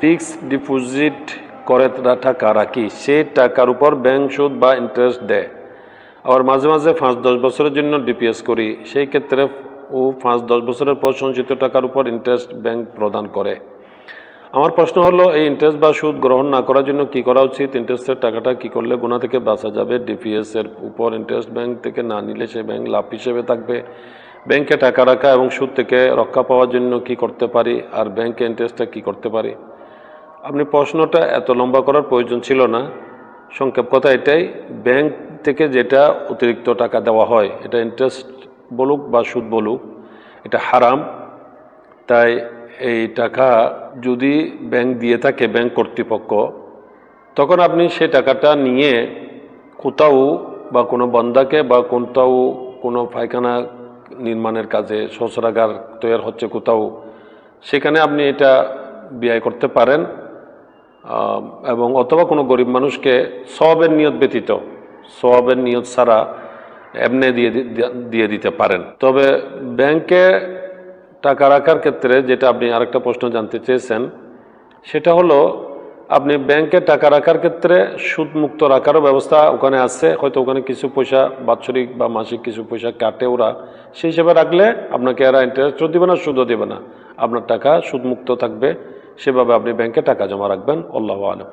Fixed deposit করে টাকা রাখি সেই টাকার উপর ব্যাংক সুদ বা ইন্টারেস্ট দেয়। আবার মাঝে মাঝে পাঁচ দশ বছরের জন্য ডিপিএস করি, সেই ক্ষেত্রে ও পাঁচ দশ বছরের পর সঞ্চিত টাকার উপর ইন্টারেস্ট ব্যাংক প্রদান করে। আমার প্রশ্ন হলো, এই ইন্টারেস্ট বা সুদ গ্রহণ না করার জন্য কি করা উচিত? ইন্টারেস্টের টাকাটা কি করলে গুণা থেকে বাঁচা যাবে? ডিপিএস এর উপর ইন্টারেস্ট ব্যাংক থেকে না নিলে সে ব্যাংক লাভ হিসেবে থাকবে? ব্যাংকে টাকা রাখা এবং সুদ থেকে রক্ষা পাওয়ার জন্য কি করতে পারি? আর ব্যাংকে ইন্টারেস্টটা কি করতে পারি? আপনি প্রশ্নটা এত লম্বা করার প্রয়োজন ছিল না। সংক্ষেপ কথা এটাই, ব্যাংক থেকে যেটা অতিরিক্ত টাকা দেওয়া হয়, এটা ইন্টারেস্ট বলুক বা সুদ বলুক, এটা হারাম। তাই এই টাকা যদি ব্যাংক দিয়ে থাকে, ব্যাংক কর্তৃপক্ষ, তখন আপনি সে টাকাটা নিয়ে কোথাও বা কোনো বন্দাকে বা কোথাও কোনো পায়খানা নির্মাণের কাজে শৌচাগার তৈরি হচ্ছে কোথাও, সেখানে আপনি এটা ব্যয় করতে পারেন। এবং অথবা কোনো গরিব মানুষকে সবের নিয়ত ব্যতীত সবের নিয়ত ছাড়া এমনি দিয়ে দিয়ে দিতে পারেন। তবে ব্যাংকে টাকা রাখার ক্ষেত্রে যেটা আপনি আরেকটা প্রশ্ন জানতে চেয়েছেন, সেটা হলো আপনি ব্যাংকে টাকা রাখার ক্ষেত্রে সুদ মুক্ত রাখারও ব্যবস্থা ওখানে আছে। হয়তো ওখানে কিছু পয়সা বাৎসরিক বা মাসিক কিছু পয়সা কাটে ওরা। সেই হিসেবে রাখলে আপনাকে এরা ইন্টারেস্টও দেবে না, সুদও দেবে না। আপনার টাকা সুদমুক্ত থাকবে। সেভাবে আপনি ব্যাংকে টাকা জমা রাখবেন আল্লাহ আলম।